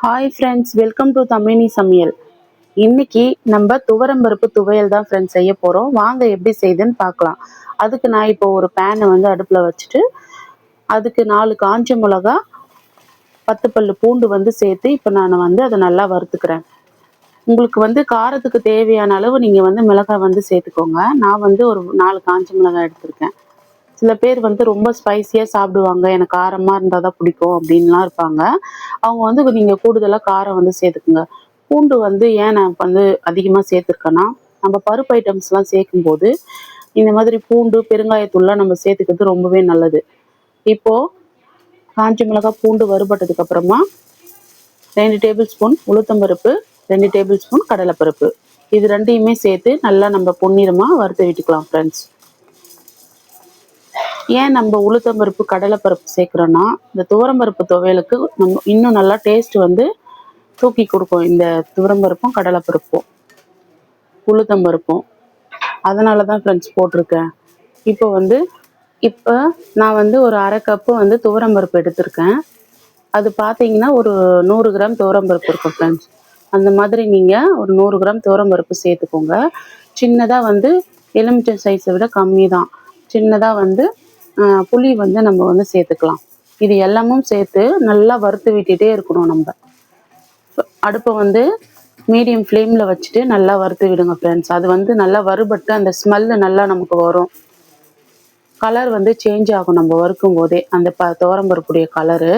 Hi friends welcome to தமிழி சமையல் இன்னைக்கு நம்ம துவரம்பருப்பு துவையல் தான் ஃப்ரெண்ட்ஸ் செய்ய போகிறோம் வாங்க எப்படி செய்யுதுன்னு பார்க்கலாம். அதுக்கு நான் இப்போ ஒரு பேனை வந்து அடுப்பில் வச்சுட்டு அதுக்கு நாலு காஞ்ச மிளகா பத்து பல்லு பூண்டு வந்து சேர்த்து இப்போ நான் வந்து அதை நல்லா வறுத்துக்கிறேன். உங்களுக்கு வந்து காரத்துக்கு தேவையான அளவு நீங்கள் வந்து மிளகாய் வந்து சேர்த்துக்கோங்க. நான் வந்து ஒரு நாலு காஞ்ச மிளகாய் எடுத்திருக்கேன். சில பேர் வந்து ரொம்ப ஸ்பைசியாக சாப்பிடுவாங்க. எனக்கு காரமாக இருந்தால் தான் பிடிக்கும் அப்படின்லாம் இருப்பாங்க. அவங்க வந்து நீங்கள் கூடுதலாக காரம் வந்து சேர்த்துக்குங்க. பூண்டு வந்து ஏன் நான் வந்து அதிகமாக சேர்த்துருக்கேன்னா நம்ம பருப்பு ஐட்டம்ஸ்லாம் சேர்க்கும்போது இந்த மாதிரி பூண்டு பெருங்காயத்தூள்லாம் நம்ம சேர்த்துக்கிறது ரொம்பவே நல்லது. இப்போது காஞ்சி மிளகாய் பூண்டு வறுபட்டதுக்கு அப்புறமா ரெண்டு டேபிள் ஸ்பூன் உளுத்தம்பருப்பு ரெண்டு டேபிள் ஸ்பூன் கடலைப்பருப்பு. இது ரெண்டையுமே சேர்த்து நல்லா நம்ம பொன்னிறமாக வறுத்து விட்டுக்கலாம் ஃப்ரெண்ட்ஸ் ஏன் நம்ம உளுத்தம்பருப்பு கடலைப்பருப்பு சேர்க்குறோன்னா இந்த துவரம்பருப்பு துவையலுக்கு நம்ம இன்னும் நல்லா டேஸ்ட் வந்து தூக்கி கொடுக்கும். இந்த துவரம்பருப்பும் கடலைப்பருப்பும் உளுத்தம்பருப்பும் அதனால தான் ஃப்ரெண்ட்ஸ் போட்டிருக்கேன். இப்போ வந்து இப்போ நான் வந்து ஒரு அரை கப்பு வந்து துவரம்பருப்பு எடுத்திருக்கேன். அது பார்த்தீங்கன்னா ஒரு நூறு கிராம் துவரம்பருப்பு இருக்கும் ஃப்ரெண்ட்ஸ் அந்த மாதிரி நீங்கள் ஒரு நூறு கிராம் துவரம்பருப்பு சேர்த்துக்கோங்க. சின்னதாக வந்து எலுமிச்சை சைஸை விட கம்மி தான் சின்னதாக வந்து புளி வந்து நம்ம வந்து சேர்த்துக்கலாம். இது எல்லாமும் சேர்த்து நல்லா வறுத்து விட்டுட்டே இருக்கணும் நம்ம. அடுப்பை வந்து மீடியம் ஃப்ளேமில் வச்சுட்டு நல்லா வறுத்து விடுங்க ஃப்ரெண்ட்ஸ் அது வந்து நல்லா வறுபட்டு அந்த ஸ்மெல்லு நல்லா நமக்கு வரும். கலர் வந்து சேஞ்ச் ஆகும் நம்ம வறுக்கும் போதே. அந்த ப துவரம்பருப்புடைய கலரு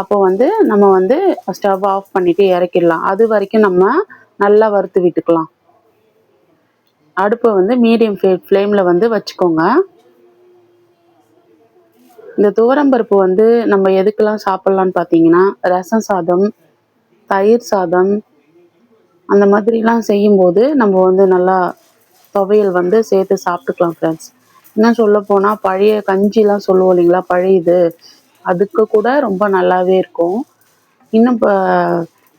அப்போ வந்து நம்ம வந்து ஸ்டவ் ஆஃப் பண்ணிவிட்டு இறக்கிடலாம். அது வரைக்கும் நம்ம நல்லா வறுத்து விட்டுக்கலாம். அடுப்பை வந்து மீடியம் ஃப்ளேமில் வந்து வச்சுக்கோங்க. இந்த துவரம்பருப்பு வந்து நம்ம எதுக்கெல்லாம் சாப்பிட்லான்னு பார்த்தீங்கன்னா ரசம் சாதம் தயிர் சாதம் அந்த மாதிரிலாம் செய்யும்போது நம்ம வந்து நல்லா துவையல் வந்து சேர்த்து சாப்பிட்டுக்கலாம் ஃப்ரெண்ட்ஸ் இன்னும் சொல்ல போனால் பழைய கஞ்சிலாம் சொல்லுவோம் இல்லைங்களா பழையது அதுக்கு கூட ரொம்ப நல்லாவே இருக்கும். இன்னும் இப்போ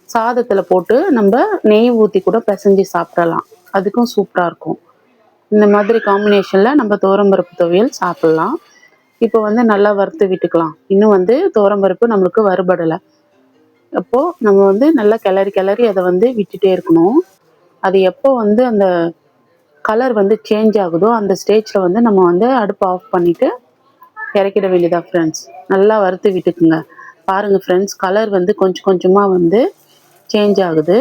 சாதத்தில் போட்டு நம்ம நெய் ஊற்றி கூட பிசைஞ்சு சாப்பிடலாம். அதுக்கும் சூப்பராக இருக்கும். இந்த மாதிரி காம்பினேஷனில் நம்ம துவரம்பருப்பு துவையல் சாப்பிட்லாம். இப்போ வந்து நல்லா வறுத்து விட்டுக்கலாம். இன்னும் வந்து துவரம்பருப்பு நம்மளுக்கு வறுபடலை. அப்போது நம்ம வந்து நல்லா கிளறி கிளறி அதை வந்து விட்டுட்டே இருக்கணும். அது எப்போ வந்து அந்த கலர் வந்து சேஞ்ச் ஆகுதோ அந்த ஸ்டேஜில் வந்து நம்ம வந்து அடுப்பை ஆஃப் பண்ணிவிட்டு இறக்கிட வேண்டியதா ஃப்ரெண்ட்ஸ் நல்லா வறுத்து விட்டுக்குங்க. பாருங்கள் ஃப்ரெண்ட்ஸ் கலர் வந்து கொஞ்சம் கொஞ்சமாக வந்து சேஞ்ச் ஆகுது.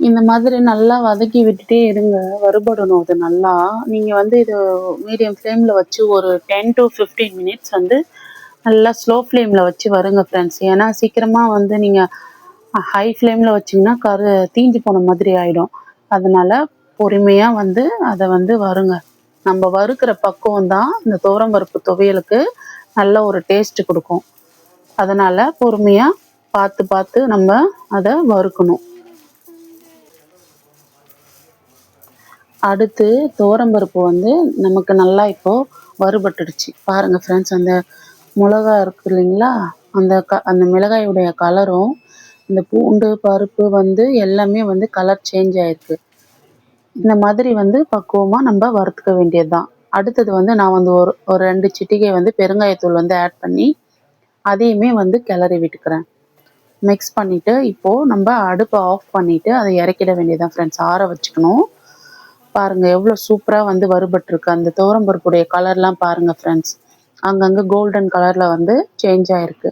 இந்த மாதிரி நல்லா வதக்கி விட்டுட்டே இருங்க. வறுபடணும் அது நல்லா. நீங்கள் வந்து இது மீடியம் ஃப்ளேமில் வச்சு ஒரு டென் டு ஃபிஃப்டீன் மினிட்ஸ் வந்து நல்லா ஸ்லோ ஃப்ளேமில் வச்சு வருங்க ஃப்ரெண்ட்ஸ் ஏன்னா சீக்கிரமாக வந்து நீங்கள் ஹை ஃப்ளேமில் வச்சிங்கன்னா கரு தீஞ்சு போன மாதிரி ஆகிடும் அதனால் பொறுமையாக வந்து அதை வந்து வருங்க. நம்ம வறுக்கிற பக்குவம் தான் இந்த துவரம்பருப்பு துவையலுக்கு நல்ல ஒரு டேஸ்ட் கொடுக்கும். அதனால் பொறுமையாக பார்த்து பார்த்து நம்ம அதை வறுக்கணும். அடுத்து துவரம்பருப்பு வந்து நமக்கு நல்லா இப்போ வறுபட்டுடுச்சு. பாருங்க ஃப்ரெண்ட்ஸ் அந்த மிளகா இருக்கு இல்லைங்களா? அந்த க அந்த மிளகாயுடைய கலரும் இந்த பூண்டு பருப்பு வந்து எல்லாமே வந்து கலர் சேஞ்ச் ஆயிருக்கு. இந்த மாதிரி வந்து பக்குவமாக நம்ம வறுத்துக்க வேண்டியது தான் அடுத்தது வந்து நான் வந்து ஒரு ஒரு ரெண்டு சிட்டிகை வந்து பெருங்காயத்தூள் வந்து ஆட் பண்ணி அதையுமே வந்து கிளறி விட்டுக்கிறேன். மிக்ஸ் பண்ணிவிட்டு இப்போது நம்ம அடுப்பை ஆஃப் பண்ணிவிட்டு அதை இறக்கிட வேண்டியதான் ஃப்ரெண்ட்ஸ் ஆற வச்சுக்கணும். பாருங்கள் எவ்வளோ சூப்பராக வந்து வறுபட்டிருக்கு. அந்த துவரம்பருப்புடைய கலர்லாம் பாருங்கள் ஃப்ரெண்ட்ஸ் அங்கங்கே கோல்டன் கலரில் வந்து சேஞ்ச் ஆகிருக்கு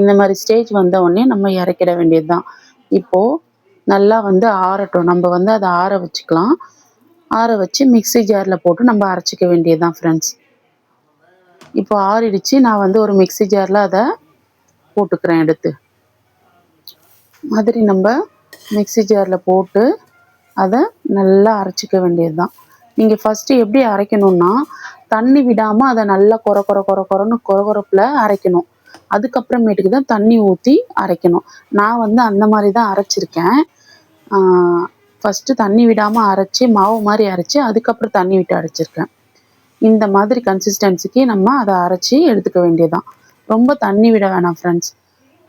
இந்த மாதிரி ஸ்டேஜ் வந்த உடனே நம்ம இறக்கிட வேண்டியது தான் இப்போது நல்லா வந்து ஆறட்டும். நம்ம வந்து அதை ஆற வச்சுக்கலாம். ஆற வச்சு மிக்ஸி ஜாரில் போட்டு நம்ம அரைச்சிக்க வேண்டியது தான் ஃப்ரெண்ட்ஸ் இப்போ ஆறிடுச்சு. நான் வந்து ஒரு மிக்ஸி ஜாரில் அதை போட்டுக்கிறேன் எடுத்து. மாதிரி நம்ம மிக்ஸி ஜாரில் போட்டு அதை நல்லா அரைச்சிக்க வேண்டியது தான் நீங்கள் ஃபஸ்ட்டு எப்படி அரைக்கணும்னா தண்ணி விடாமல் அதை நல்லா கொர கொர கொர கொரன்னு கொரகொரப்பில் அரைக்கணும். அதுக்கப்புறமேட்டுக்கு தான் தண்ணி ஊற்றி அரைக்கணும். நான் வந்து அந்த மாதிரி தான் அரைச்சிருக்கேன் ஃபஸ்ட்டு தண்ணி விடாமல் அரைச்சி மாவு மாதிரி அரைச்சி அதுக்கப்புறம் தண்ணி விட்டு அரைச்சிருக்கேன். இந்த மாதிரி கன்சிஸ்டன்சிக்கு நம்ம அதை அரைச்சி எடுத்துக்க வேண்டியதுதான். ரொம்ப தண்ணி விட வேணாம் ஃப்ரெண்ட்ஸ்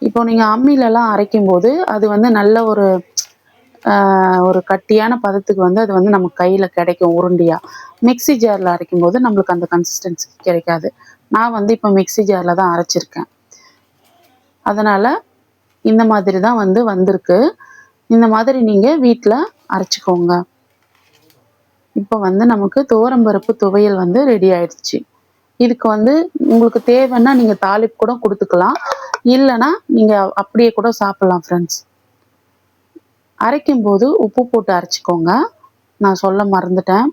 இப்போ நீங்கள் அம்மிலலாம் அரைக்கும்போது அது வந்து நல்ல ஒரு ஒரு கட்டியான பதத்துக்கு வந்து அது வந்து நம்ம கையில் கிடைக்கும் உருண்டியாக மிக்ஸி ஜாரில் அரைக்கும்போது நம்மளுக்கு அந்த கன்சிஸ்டன்சி கிடைக்காது. நான் வந்து இப்போ மிக்ஸி ஜாரில் தான் அரைச்சிருக்கேன். அதனால் இந்த மாதிரி தான் வந்து வந்திருக்கு. இந்த மாதிரி நீங்கள் வீட்டில் அரைச்சிக்கோங்க. இப்போ வந்து நமக்கு துவரம்பருப்பு துவையல் வந்து ரெடி ஆயிடுச்சு. இதுக்கு வந்து உங்களுக்கு தேவைன்னா நீங்கள் தாளிப்பு கூட கொடுத்துக்கலாம். இல்லைன்னா நீங்கள் அப்படியே கூட சாப்பிட்லாம் ஃப்ரெண்ட்ஸ் அரைக்கும் போது உப்பு போட்டு அரைச்சிக்கோங்க. நான் சொல்ல மறந்துட்டேன்.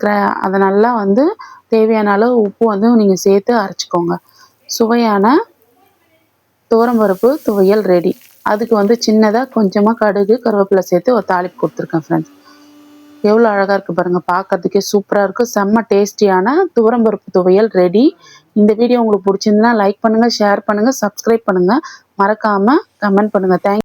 கிர- அதை நல்லா வந்து தேவையான அளவு உப்பு வந்து நீங்கள் சேர்த்து அரைச்சிக்கோங்க. சுவையான துவரம்பருப்பு துவையல் ரெடி அதுக்கு வந்து சின்னதாக கொஞ்சமாக கடுகு கருவேப்பிலை சேர்த்து ஒரு தாளிப்பு கொடுத்துருக்கேன் ஃப்ரெண்ட்ஸ் எவ்வளோ அழகாக இருக்குது பாருங்கள் பார்க்கறதுக்கே சூப்பராக இருக்கும் செம்ம டேஸ்டியான துவரம்பருப்பு துவையல் ரெடி இந்த வீடியோ உங்களுக்கு பிடிச்சிருந்தா லைக் பண்ணுங்கள் ஷேர் பண்ணுங்கள் சப்ஸ்கிரைப் பண்ணுங்கள் மறக்காமல் கமெண்ட் பண்ணுங்கள் தேங்க்